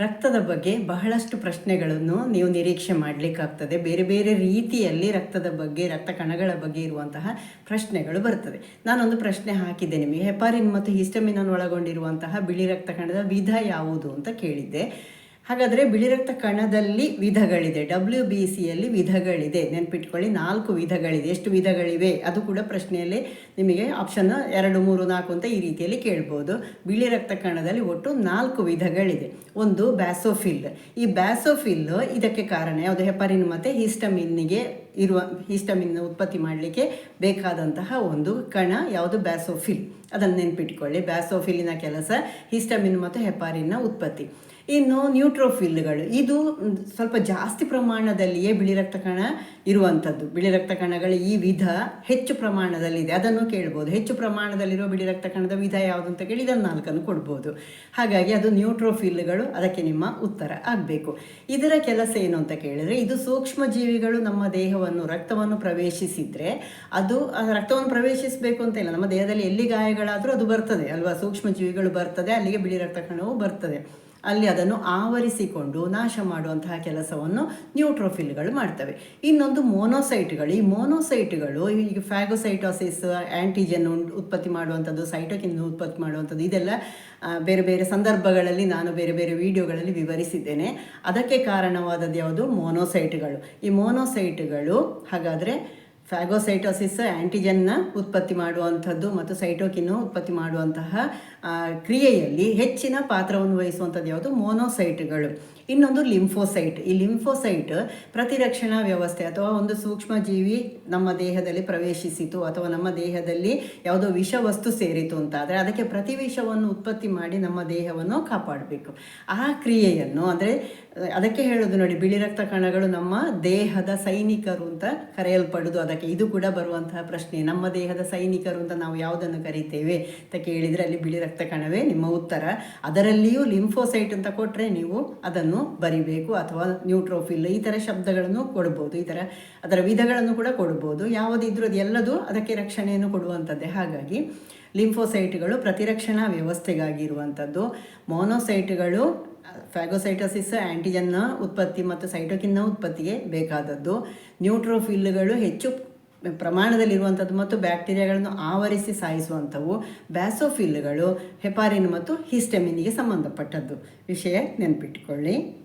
ರಕ್ತದ ಬಗ್ಗೆ ಬಹಳಷ್ಟು ಪ್ರಶ್ನೆಗಳನ್ನು ನೀವು ನಿರೀಕ್ಷೆ ಮಾಡಲಿಕ್ಕಾಗ್ತದೆ. ಬೇರೆ ಬೇರೆ ರೀತಿಯಲ್ಲಿ ರಕ್ತದ ಬಗ್ಗೆ, ರಕ್ತ ಕಣಗಳ ಬಗ್ಗೆ ಇರುವಂತಹ ಪ್ರಶ್ನೆಗಳು ಬರ್ತದೆ. ನಾನೊಂದು ಪ್ರಶ್ನೆ ಹಾಕಿದ್ದೆ ನಿಮಗೆ. ಹೆಪಾರಿನ್ ಮತ್ತು ಹಿಸ್ಟಮಿನನ್ನು ಒಳಗೊಂಡಿರುವಂತಹ ಬಿಳಿ ರಕ್ತ ಕಣದ ವಿಧ ಯಾವುದು ಅಂತ ಕೇಳಿದ್ದೆ. ಹಾಗಾದರೆ ಬಿಳಿ ರಕ್ತ ಕಣದಲ್ಲಿ ವಿಧಗಳಿದೆ. ಡಬ್ಲ್ಯೂ ಬಿ ಸಿಯಲ್ಲಿ ವಿಧಗಳಿದೆ. ನೆನ್ಪಿಟ್ಕೊಳ್ಳಿ, ನಾಲ್ಕು ವಿಧಗಳಿದೆ. ಎಷ್ಟು ವಿಧಗಳಿವೆ? ಅದು ಕೂಡ ಪ್ರಶ್ನೆಯಲ್ಲಿ ನಿಮಗೆ ಆಪ್ಷನ್ ಎರಡು, ಮೂರು, ನಾಲ್ಕು ಅಂತ ಈ ರೀತಿಯಲ್ಲಿ ಕೇಳ್ಬೋದು. ಬಿಳಿ ರಕ್ತ ಕಣದಲ್ಲಿ ಒಟ್ಟು ನಾಲ್ಕು ವಿಧಗಳಿದೆ. ಒಂದು ಬ್ಯಾಸೋಫಿಲ್. ಈ ಬ್ಯಾಸೋಫಿಲ್ ಇದಕ್ಕೆ ಕಾರಣ ಯಾವುದು? ಹೆಪರಿನ್ ಮತ್ತು ಹಿಸ್ಟಮಿನ್ನಿಗೆ ಇರುವ ಹಿಸ್ಟಮಿನ್ ಉತ್ಪತ್ತಿ ಮಾಡಲಿಕ್ಕೆ ಬೇಕಾದಂತಹ ಒಂದು ಕಣ ಯಾವುದು? ಬ್ಯಾಸೋಫಿಲ್. ಅದನ್ನು ನೆನ್ಪಿಟ್ಕೊಳ್ಳಿ. ಬ್ಯಾಸೋಫಿಲಿನ ಕೆಲಸ, ಹಿಸ್ಟಮಿನ್ ಮತ್ತು ಹೆಪಾರಿನ್ನ ಉತ್ಪತ್ತಿ. ಇನ್ನು ನ್ಯೂಟ್ರೋಫಿಲ್ಗಳು. ಇದು ಸ್ವಲ್ಪ ಜಾಸ್ತಿ ಪ್ರಮಾಣದಲ್ಲಿಯೇ ಬಿಳಿ ರಕ್ತ ಕಣ ಇರುವಂಥದ್ದು. ಬಿಳಿ ರಕ್ತ ಕಣಗಳ ಈ ವಿಧ ಹೆಚ್ಚು ಪ್ರಮಾಣದಲ್ಲಿದೆ. ಅದನ್ನು ಕೇಳ್ಬೋದು. ಹೆಚ್ಚು ಪ್ರಮಾಣದಲ್ಲಿರುವ ಬಿಳಿ ರಕ್ತ ಕಣದ ವಿಧ ಯಾವುದು ಅಂತ ಕೇಳಿ ಇದನ್ನು ನಾಲ್ಕನ್ನು ಕೊಡ್ಬೋದು. ಹಾಗಾಗಿ ಅದು ನ್ಯೂಟ್ರೋಫಿಲ್ಗಳು. ಅದಕ್ಕೆ ನಿಮ್ಮ ಉತ್ತರ ಆಗಬೇಕು. ಇದರ ಕೆಲಸ ಏನು ಅಂತ ಕೇಳಿದರೆ, ಇದು ಸೂಕ್ಷ್ಮ ಜೀವಿಗಳು ನಮ್ಮ ದೇಹವನ್ನು, ರಕ್ತವನ್ನು ಪ್ರವೇಶಿಸಿದರೆ ಅದು ರಕ್ತವನ್ನು ಪ್ರವೇಶಿಸಬೇಕು ಅಂತ ಇಲ್ಲ. ನಮ್ಮ ದೇಹದಲ್ಲಿ ಎಲ್ಲಿ ಗಾಯಗಳಾದರೂ ಅದು ಬರ್ತದೆ, ಅಲ್ವಾ? ಸೂಕ್ಷ್ಮ ಜೀವಿಗಳು ಬರ್ತದೆ, ಅಲ್ಲಿಗೆ ಬಿಳಿ ರಕ್ತ ಕಣವು ಬರ್ತದೆ. ಅಲ್ಲಿ ಅದನ್ನು ಆವರಿಸಿಕೊಂಡು ನಾಶ ಮಾಡುವಂತಹ ಕೆಲಸವನ್ನು ನ್ಯೂಟ್ರೋಫಿಲ್ಗಳು ಮಾಡ್ತವೆ. ಇನ್ನೊಂದು ಮೋನೋಸೈಟ್ಗಳು, ಈ ಮೋನೋಸೈಟ್ಗಳು ಈಗ ಫ್ಯಾಗೋಸೈಟೋಸಿಸ್, ಆ್ಯಂಟಿಜನ್ ಉತ್ಪತ್ತಿ ಮಾಡುವಂಥದ್ದು, ಸೈಟೋಕಿನ್ ಉತ್ಪತ್ತಿ ಮಾಡುವಂಥದ್ದು, ಇದೆಲ್ಲ ಬೇರೆ ಬೇರೆ ಸಂದರ್ಭಗಳಲ್ಲಿ ನಾನು ಬೇರೆ ಬೇರೆ ವಿಡಿಯೋಗಳಲ್ಲಿ ವಿವರಿಸಿದ್ದೇನೆ. ಅದಕ್ಕೆ ಕಾರಣವಾದದ್ದು ಯಾವುದು? ಮೋನೋಸೈಟ್ಗಳು. ಈ ಮೋನೋಸೈಟ್ಗಳು ಹಾಗಾದರೆ ಫ್ಯಾಗೋಸೈಟೋಸಿಸ್ ಆ್ಯಂಟಿಜೆನ್ನ ಉತ್ಪತ್ತಿ ಮಾಡುವಂಥದ್ದು ಮತ್ತು ಸೈಟೋಕಿನ್ನು ಉತ್ಪತ್ತಿ ಮಾಡುವಂತಹ ಕ್ರಿಯೆಯಲ್ಲಿ ಹೆಚ್ಚಿನ ಪಾತ್ರವನ್ನು ವಹಿಸುವಂಥದ್ದು ಯಾವುದು? ಮೋನೋಸೈಟ್ಗಳು ಇನ್ನೊಂದು ಲಿಂಫೋಸೈಟ್ ಈ ಲಿಂಫೋಸೈಟ್ ಪ್ರತಿರಕ್ಷಣಾ ವ್ಯವಸ್ಥೆ ಅಥವಾ ಒಂದು ಸೂಕ್ಷ್ಮಜೀವಿ ನಮ್ಮ ದೇಹದಲ್ಲಿ ಪ್ರವೇಶಿಸಿತು ಅಥವಾ ನಮ್ಮ ದೇಹದಲ್ಲಿ ಯಾವುದೋ ವಿಷವಸ್ತು ಸೇರಿತು ಅಂತಾದರೆ ಅದಕ್ಕೆ ಪ್ರತಿವಿಷವನ್ನು ಉತ್ಪತ್ತಿ ಮಾಡಿ ನಮ್ಮ ದೇಹವನ್ನು ಕಾಪಾಡಬೇಕು. ಆ ಕ್ರಿಯೆಯನ್ನು ಅಂದರೆ ಅದಕ್ಕೆ ಹೇಳೋದು ನೋಡಿ, ಬಿಳಿ ರಕ್ತ ಕಣಗಳು ನಮ್ಮ ದೇಹದ ಸೈನಿಕರು ಅಂತ ಕರೆಯಲ್ಪಡೋದು. ಅದಕ್ಕೆ ಇದು ಕೂಡ ಬರುವಂತಹ ಪ್ರಶ್ನೆ. ನಮ್ಮ ದೇಹದ ಸೈನಿಕರು ಅಂತ ನಾವು ಯಾವುದನ್ನು ಕರಿತೇವೆ ಅಂತ ಕೇಳಿದರೆ ಅಲ್ಲಿ ಬಿಳಿ ರಕ್ತ ಕಣವೇ ನಿಮ್ಮ ಉತ್ತರ. ಅದರಲ್ಲಿಯೂ ಲಿಂಫೋಸೈಟ್ ಅಂತ ಕೊಟ್ಟರೆ ನೀವು ಅದನ್ನು ಬರಿಬೇಕು ಅಥವಾ ನ್ಯೂಟ್ರೋಫಿಲ್, ಈ ಥರ ಶಬ್ದಗಳನ್ನು ಕೊಡ್ಬೋದು. ಈ ಥರ ಅದರ ವಿಧಗಳನ್ನು ಕೂಡ ಕೊಡ್ಬೋದು. ಯಾವುದಿದ್ರೂ ಅದು ಎಲ್ಲದೂ ಅದಕ್ಕೆ ರಕ್ಷಣೆಯನ್ನು ಕೊಡುವಂಥದ್ದೇ. ಹಾಗಾಗಿ ಲಿಂಫೋಸೈಟ್ಗಳು ಪ್ರತಿರಕ್ಷಣಾ ವ್ಯವಸ್ಥೆಗಾಗಿ ಇರುವಂಥದ್ದು. ಮೋನೋಸೈಟ್ಗಳು, ಫ್ಯಾಗೋಸೈಟೋಸಿಸ್ ಆ್ಯಂಟಿಜನ್ನ ಉತ್ಪತ್ತಿ ಮತ್ತು ಸೈಟೋಕಿನ್ನ ಉತ್ಪತ್ತಿಗೆ ಬೇಕಾದದ್ದು. ನ್ಯೂಟ್ರೋಫಿಲ್ಗಳು ಹೆಚ್ಚು ಪ್ರಮಾಣದಲ್ಲಿರುವಂಥದ್ದು ಮತ್ತು ಬ್ಯಾಕ್ಟೀರಿಯಾಗಳನ್ನು ಆವರಿಸಿ ಸಾಯಿಸುವಂಥವು. ಬ್ಯಾಸೋಫಿಲ್ಗಳು, ಹೆಪಾರಿನ್ ಮತ್ತು ಹಿಸ್ಟೆಮಿನಿಗೆ ಸಂಬಂಧಪಟ್ಟದ್ದು. ವಿಷಯ ನೆನಪಿಟ್ಟುಕೊಳ್ಳಿ